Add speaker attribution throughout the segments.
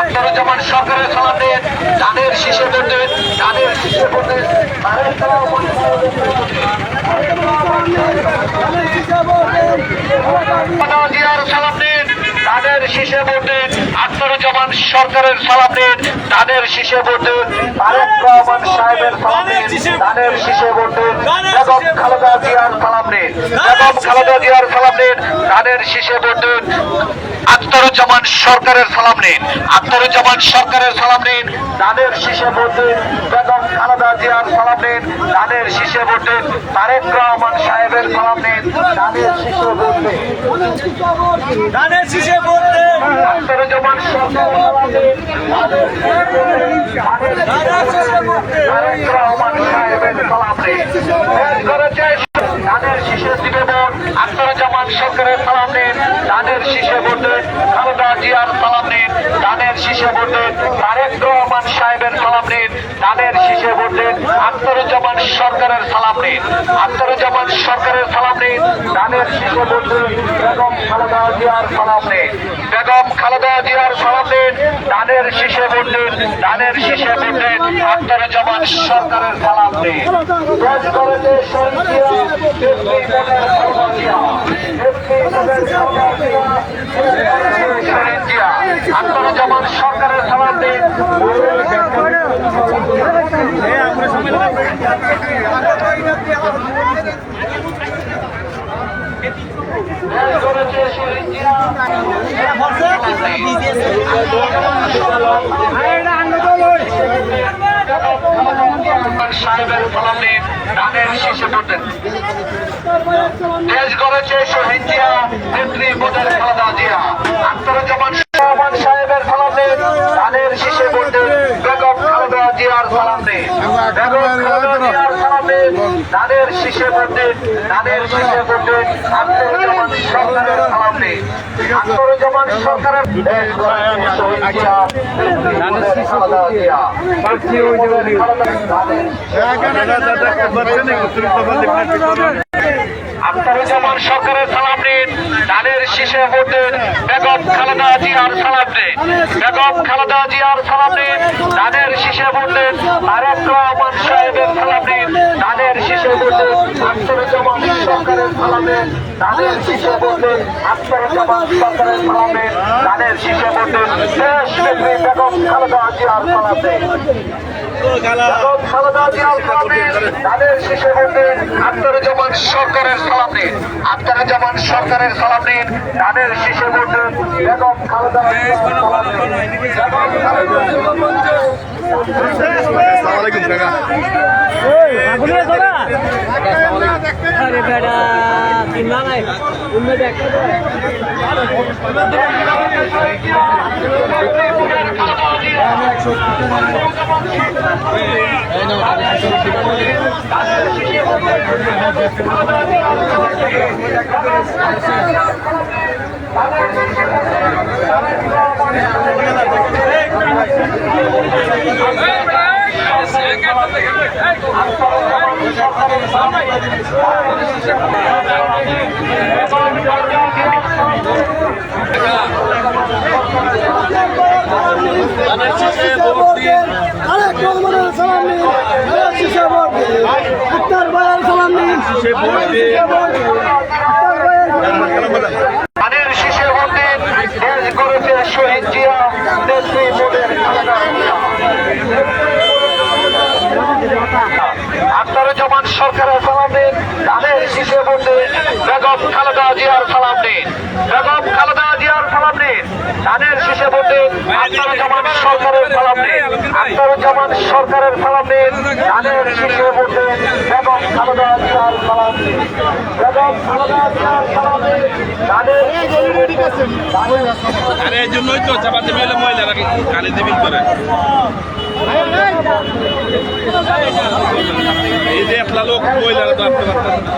Speaker 1: আখতারুজ্জামান সরকারের সালাম দিন ধানের শীষে দিন ধানের শীষে ভোট ধানের সালাম জিয়ার সালাম তাদের শীষে ভোট দিন সরকারের সালাম দিন, তাদের শীষে দিন তারেক রহমান সাহেবের সালাম দিন, তাদের শীষে দিন বেগম খালেদা জিয়ার সালাম দিন, বেগম খালেদা জিয়ার সালাম তাদের শীষে দিন আখতারুজ্জামান সরকারের সালাম নিন। আখতারুজ্জামান সরকারের সালাম নিন। তাদের শীষে ভোট দিন বেগম খালেদা জিয়ার সালাম নিন। তাদের শীষে ভোট দিন তারেক রহমান সাহেবের সালাম নিন। তাদের শীষে ভোট
Speaker 2: ধানের শীষে ভোট
Speaker 1: আখতারুজ্জামান সরকারের সালাম নিন। শীষে দিবে আখতারুজ্জামান সরকারের সালাম তাদের শীষে ভোট দিন খালেদা জিয়ার সালাম নিন তাদের শীষে ভোট দিন তারেক রহমান সাহেবের সালাম তাদের শীষে দিন আখতারুজ্জামান সরকারের সালাম নেই আখতারুজ্জামান সরকারের সালাম নেই তাদের শীষে দিন বেগম খালেদা জিয়ার সালাম নেই বেগম খালেদা জিয়ার সালাম নিন তাদের শীষে দিন তাদের শীষে দিন আখতারুজ্জামান সরকারের সালাম দেশ করেছে শহীদ তেমনি মনের খালেদা জিয়া। তেমনি মনের খালেদা জিয়া, শহীদ জিয়া। আখতারুজ্জামান সরকারের সালাম দিন দেশ করেছে শহীদ জিয়া, সাহেবের নিন ধানের শীষে ভোটেন দেশ গড়েছে শহীদ জিয়া নেত্রী মোদের খালেদা জিয়া আখতারুজ্জামান রহমান সাহেবের নিন ধানের শীষে ভোটেন বেগম খালেদা জিয়ার নিন বেগম ধানের শীষে ভোটেন ধানের শীষে ভোটেন আখতারুজ্জামান সরকারের সালাম নিন সরকারের আখতারুজ্জামান সরকারের সালাম নিন ধানের শীষে বেগম খালেদা জিয়ার সালাম বেগম খালেদা জিয়ার সালাম নিন ধানের রহমান সাহেবের সালাম শীষে ভোট দিন আখতারুজ্জামান সরকারের ধানের শীষে ভোট দিন আখতারুজ্জামান সরকারের ধানের শীষে ভোট দিন দেশ নেত্রী বেগম খালেদা জিয়ার নিন বেগম খালেদা জিয়ার নিন তাদের শিশু বন্ধু আখতারুজ্জামান সরকারের নিন আখতারুজ্জামান সরকারের নিন তাদের শিশু সালাম বেগম খালেদা জিয়ার
Speaker 3: আসসালামাইকুম কাকা।
Speaker 2: আরে বেটা কিনলা নাই অন্য একটা
Speaker 4: রহমানের সালাম নিন। আক্তার ভাইয়ের সালাম নিন আক্তার ভাইয়ের
Speaker 1: তাদের শিশু বন্ধু দেশ করেছে শহীদ জিয়া নেত্রী মোদের খালেদা জিয়া আখতারুজ্জামান সরকারের সালাম দিন তাদের শিশু বন্ধু বেগম খালেদা জিয়ার সালাম দিন বেগম খালেদা জিয়ার সালাম দিন তাদের শিশু বন্ধু আখতারুজ্জামান সরকারের সালাম দিন আখতারুজ্জামান সরকারের সালাম দিন তাদের শিশু বন্ধু বেগম খালেদা জিয়ার সালাম দিন বেগম খালেদা জিয়ার সালাম দিন
Speaker 3: আরে এই জন্যই তো চাপাতে মেলে মহিলারা কালি দেবিন করে এই যে একলা লোক মহিলারা তো আসতে পারতেছে না।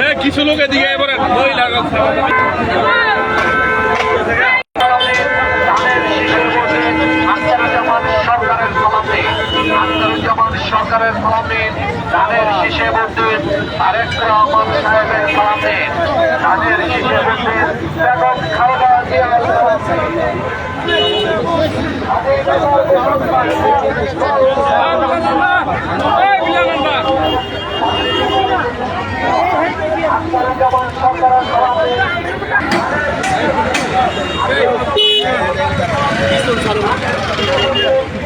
Speaker 3: এ, কিছু লোক এদিকে এবার মহিলারা
Speaker 1: সরকারের সরকারের সালাম শীষে মন্দির তারেক রহমান সাহেবের সালাম নিন ধানের শীষে মন্দির বেগম খালেদা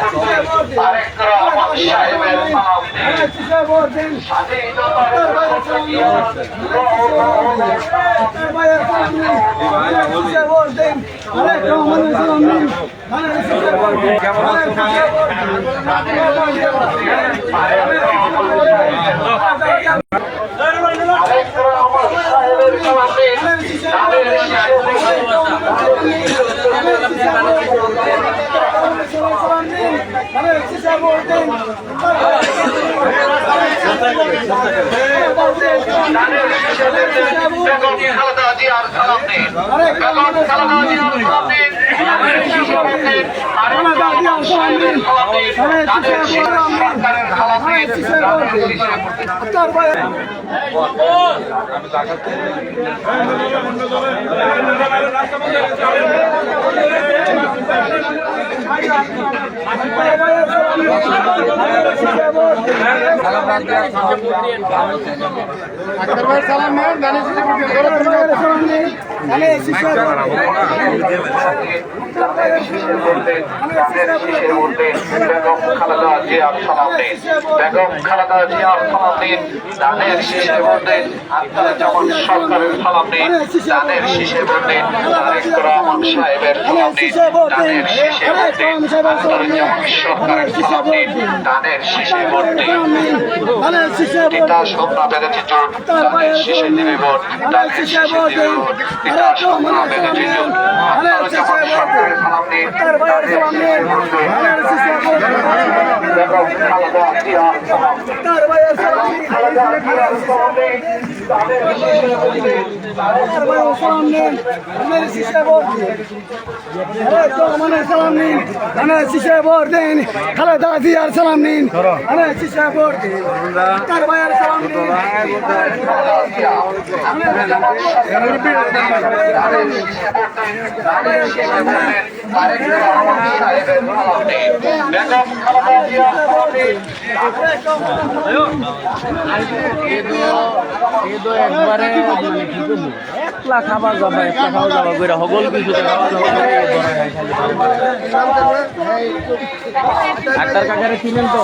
Speaker 1: আফতারের জমান সরকারের সালাম নিন ধানের শীষে মন্দির ধানের শীষে মন্দির তারেক রহমান সাহেবের সালাম নিন স্বাধীনতার তারেক রহমান সাহেবের সালাম নিন ধানের শীষে মন্দির ধানের শীষে মন্দির বেগম খালেদা জিয়ার সালাম নিন খালেদা জিয়ার সালাম নিন সালাম নিন শীষে মন্দির মধ্যে ধানের শীষের মধ্যে বেগম খালেদা আখতার জামান সরকারের সালাম নিন ধানের শীষের মধ্যে বেগম খালেদা জিয়ার সালাম নিন খালেদা জিয়ার সালাম নিন ধানের শীষের মধ্যে
Speaker 4: খালেদা জিয়ার সালাম নিন আরে শিশা ভোট দিন তার নিন
Speaker 2: একলা খাবার যাবা একলা খাওয়া যাবা কইরা হগল কিছু খাওয়া যাবা ডাক্তার কাকারে চিনেন তো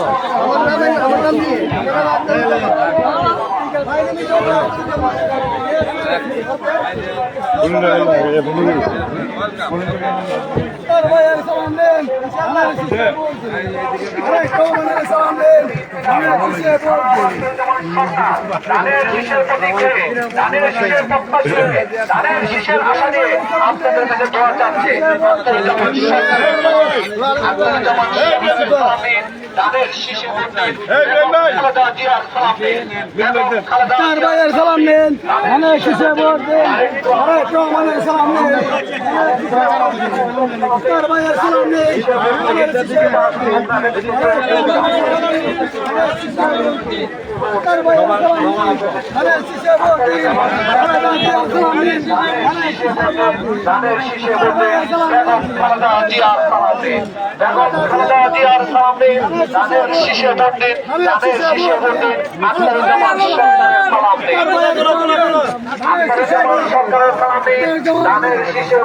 Speaker 1: আপনাদের কাছে দোয়া চাচ্ছে আপনারা যেমন সরকারের আপনারা যেমন সালাম নিন ধানের শীষের মধ্যে খালেদা জিয়ার সালাম নিন বেগম খালেদা
Speaker 4: তার ভাইয়ের সালাম নিন আরে শিশা ভোট দিন আরে কৌমানের সালাম নিন তার ভাইয়ের সালাম নিন আরে শিশা ভোট দিন তার ভাইয়ের সালাম নিন আরে শিশা ভোট দিন আরে দাদিয়ার সালাম নিন আরে শিশা ভোট দিন
Speaker 1: ধানের শীষে মধ্যে বেগম খালেদা জিয়ার সালাম নিন বেগম খালেদা জিয়ার সালাম নিন ধানের শীষে মধ্যে ধানের শীষে মধ্যে সরকারের সালাম নিন আপনারা সরকারের সালাম নিন ধানের শীষে